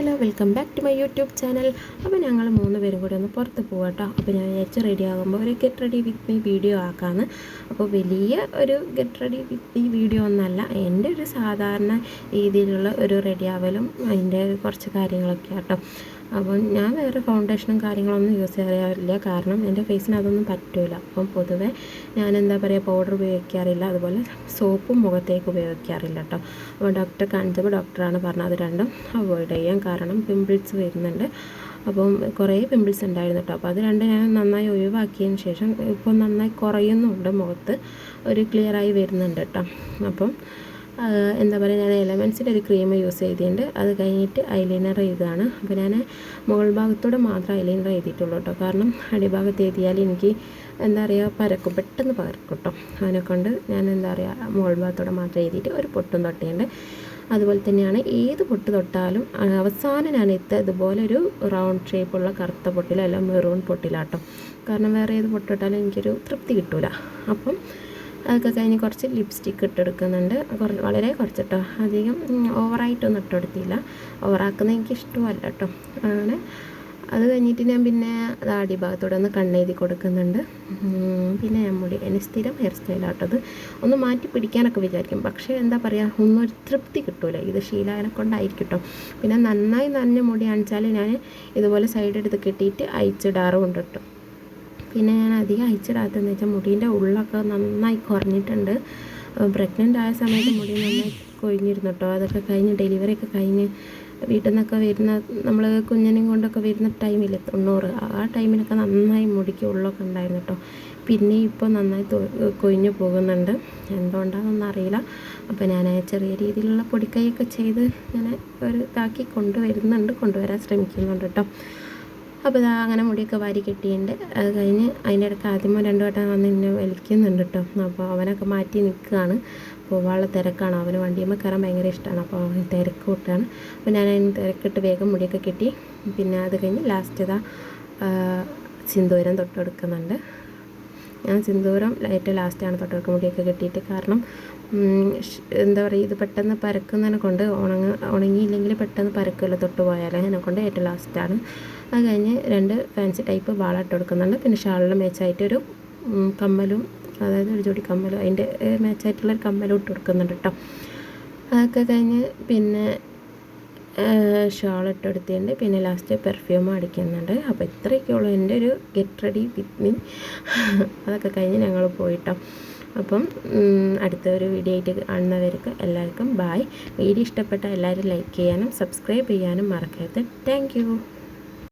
Hello welcome back to my YouTube channel അപ്പോൾ ഞങ്ങൾ മൂന്ന് പേരും കൂടി ഒന്ന് പുറത്ത് പോകാം അപ്പോൾ ഞാൻ വിചാരിച്ച് റെഡി ആകുമ്പോൾ ഒരു get ready with me video ആക്കാമെന്ന് അപ്പോൾ വലിയ ഒരു get ready with me video ഒന്നല്ല. എന്റെ ഒരു സാധാരണ രീതിയിലുള്ള ഒരു റെഡി ആവലും അതിന്റെ കുറച്ച് കാര്യങ്ങളൊക്കെ കേട്ടോ അപ്പം ഞാൻ വേറെ ഫൗണ്ടേഷനും കാര്യങ്ങളൊന്നും യൂസ് ചെയ്യാറില്ല. കാരണം എന്റെ ഫേസിന് അതൊന്നും പറ്റില്ല അപ്പം പൊതുവെ ഞാൻ എന്താ പറയുക പൗഡർ ഉപയോഗിക്കാറില്ല. അതുപോലെ സോപ്പും മുഖത്തേക്ക് ഉപയോഗിക്കാറില്ല കേട്ടോ അപ്പോൾ ഡോക്ടർ കാണിച്ചപ്പോൾ ഡോക്ടറാണ് പറഞ്ഞത് അത് രണ്ടും അവോയ്ഡ് ചെയ്യാം കാരണം പിമ്പിൾസ് വരുന്നുണ്ട്. അപ്പം കുറേ പിമ്പിൾസ് ഉണ്ടായിരുന്നു കേട്ടോ അപ്പോൾ അത് രണ്ട് ഞാൻ നന്നായി ഒഴിവാക്കിയതിന് ശേഷം ഇപ്പോൾ നന്നായി കുറയുന്നുണ്ട് മുഖത്ത്. ഒരു ക്ലിയറായി വരുന്നുണ്ട് കേട്ടോ അപ്പം എന്താ പറയുക ഞാൻ എലമെൻസിന്റെ ഒരു ക്രീം യൂസ് ചെയ്തിട്ടുണ്ട്. അത് കഴിഞ്ഞിട്ട് ഐലൈനർ ചെയ്തതാണ് അപ്പോൾ ഞാൻ മുകൾ ഭാഗത്തൂടെ മാത്രം ഐലൈനർ ചെയ്തിട്ടുള്ളൂ കേട്ടോ. കാരണം അടിഭാഗത്ത് എഴുതിയാൽ എനിക്ക് എന്താ പറയുക പരക്കും. പെട്ടെന്ന് പരക്കും കേട്ടോ. അതിനെക്കൊണ്ട് ഞാൻ എന്താ പറയുക മുകൾ ഭാഗത്തൂടെ മാത്രം എഴുതിയിട്ട് ഒരു പൊട്ടും തൊട്ടിയുണ്ട് അതുപോലെ തന്നെയാണ് ഏത് പൊട്ട് തൊട്ടാലും അവസാനം ഞാൻ എത്തുക ഇതുപോലെ ഒരു റൗണ്ട് ഷേപ്പുള്ള കറുത്ത പൊട്ടിലോ അല്ല മെറൂൺ പൊട്ടിലാട്ടോ. കാരണം വേറെ ഏത് പൊട്ടിട്ടാലും എനിക്കൊരു തൃപ്തി കിട്ടില്ല അപ്പം അതൊക്കെ കഴിഞ്ഞ് കുറച്ച് ലിപ്സ്റ്റിക്ക് ഇട്ടെടുക്കുന്നുണ്ട്. കുറച്ച് വളരെ കുറച്ചിട്ടോ. അധികം ഓവറായിട്ടൊന്നും ഇട്ടെടുത്തില്ല. ഓവറാക്കുന്നത് എനിക്ക് ഇഷ്ടമല്ല കേട്ടോ അങ്ങനെ അത് കഴിഞ്ഞിട്ട് ഞാൻ പിന്നെ അത് ഭാഗത്തോടെ ഒന്ന് കണ്ണെഴുതി കൊടുക്കുന്നുണ്ട്. പിന്നെ ഞാൻ മുടി എന്റെ സ്ഥിരം ഹെയർ സ്റ്റൈലാട്ടത് ഒന്ന് മാറ്റി പിടിക്കാനൊക്കെ വിചാരിക്കും. പക്ഷേ എന്താ പറയുക ഒരു തൃപ്തി കിട്ടൂല. ഇത് ശീലാകനെ കൊണ്ടായിരിക്കും കേട്ടോ പിന്നെ നന്നായി നനഞ്ഞ മുടി അണിച്ചാൽ ഞാൻ ഇതുപോലെ സൈഡ് എടുത്ത് കെട്ടിയിട്ട് അയച്ചിടാറുമുണ്ട് കേട്ടോ പിന്നെ ഞാൻ അധികം അയച്ചിടാത്തതെന്ന് വെച്ചാൽ മുടീന്റെ ഉള്ളൊക്കെ നന്നായി കുറഞ്ഞിട്ടുണ്ട്. പ്രഗ്നന്റ് ആയ സമയത്ത് മുടി നന്നായി കൊഴിഞ്ഞിരുന്നു കേട്ടോ അതൊക്കെ കഴിഞ്ഞ് ഡെലിവറി ഒക്കെ കഴിഞ്ഞ് വീട്ടിൽ നിന്നൊക്കെ വരുന്ന നമ്മൾ കുഞ്ഞിനെയും കൊണ്ടൊക്കെ വരുന്ന ടൈമിൽ തൊണ്ണൂറ് ആ ടൈമിലൊക്കെ നന്നായി മുടിക്ക് ഉള്ളൊക്കെ ഉണ്ടായിരുന്നു കേട്ടോ പിന്നെ ഇപ്പോൾ നന്നായി കൊഴിഞ്ഞു പോകുന്നുണ്ട്. എന്തുകൊണ്ടാണെന്നൊന്നും അറിയില്ല. അപ്പോൾ ഞാൻ ചെറിയ രീതിയിലുള്ള പൊടിക്കൈയൊക്കെ ചെയ്ത് ഞാൻ ഒരു ഇതാക്കി കൊണ്ടുവരുന്നുണ്ട്. കൊണ്ടുവരാൻ ശ്രമിക്കുന്നുണ്ട് കേട്ടോ അപ്പോൾ അങ്ങനെ മുടിയൊക്കെ വാരി കെട്ടിയിട്ടുണ്ട് അത് കഴിഞ്ഞ് അതിന്റെ ഇടയ്ക്ക് ആദ്യമോ രണ്ടു വട്ടം വന്ന് എന്നെ വലിക്കുന്നുണ്ട് കേട്ടോ അപ്പോൾ അവനൊക്കെ മാറ്റി നിൽക്കുകയാണ് പോവാനുള്ള തിരക്കാണ്. അവന് വണ്ടിയുമ്പോൾ കയറാൻ ഭയങ്കര ഇഷ്ടമാണ് അപ്പോൾ അവൻ തിരക്ക് കൂട്ടാണ്. അപ്പോൾ ഞാൻ അതിന് തിരക്കിട്ട് വേഗം മുടിയൊക്കെ കെട്ടി. പിന്നെ അത് കഴിഞ്ഞ് ലാസ്റ്റ് ഇതാ സിന്ദൂരം തൊട്ടെടുക്കുന്നുണ്ട്. ഞാൻ സിന്ദൂരം ഏറ്റവും ലാസ്റ്റാണ് തൊട്ടെടുക്കുക മുടിയൊക്കെ കെട്ടിയിട്ട് കാരണം എന്താ പറയുക ഇത് പെട്ടെന്ന് പരക്കുന്നതിനെ കൊണ്ട് ഉണങ്ങ ഉണങ്ങിയില്ലെങ്കിൽ പെട്ടെന്ന് പരക്കുമല്ലോ തൊട്ട് പോയാൽ അതിനെ കൊണ്ട് ഏറ്റവും ലാസ്റ്റാണ് അത് കഴിഞ്ഞ് രണ്ട് ഫാൻസി ടൈപ്പ് വാളാട്ട് കൊടുക്കുന്നുണ്ട്. പിന്നെ ഷാളിൽ മേച്ചായിട്ടൊരു കമ്മലും അതായത് ഒരു ജോഡി കമ്മലും അതിന്റെ മേച്ചായിട്ടുള്ളൊരു കമ്മലും ഇട്ട് കൊടുക്കുന്നുണ്ട് കേട്ടോ അതൊക്കെ കഴിഞ്ഞ് പിന്നെ ഷാൾ ഇട്ടെടുത്തിട്ടുണ്ട്. പിന്നെ ലാസ്റ്റ് പെർഫ്യൂം അടിക്കുന്നുണ്ട്. അപ്പോൾ ഇത്രയൊക്കെയുള്ളൂ എന്റെ ഒരു ഗെറ്റ് റെഡി വിത്ത് മീ അതൊക്കെ കഴിഞ്ഞ് ഞങ്ങൾ പോയിട്ടോ. അപ്പം അടുത്ത ഒരു വീഡിയോ ആയിട്ട് കാണുന്നവർക്ക് എല്ലാവർക്കും ബായ് വീഡിയോ ഇഷ്ടപ്പെട്ട എല്ലാവരും ലൈക്ക് ചെയ്യാനും സബ്സ്ക്രൈബ് ചെയ്യാനും മറക്കരുത്. താങ്ക്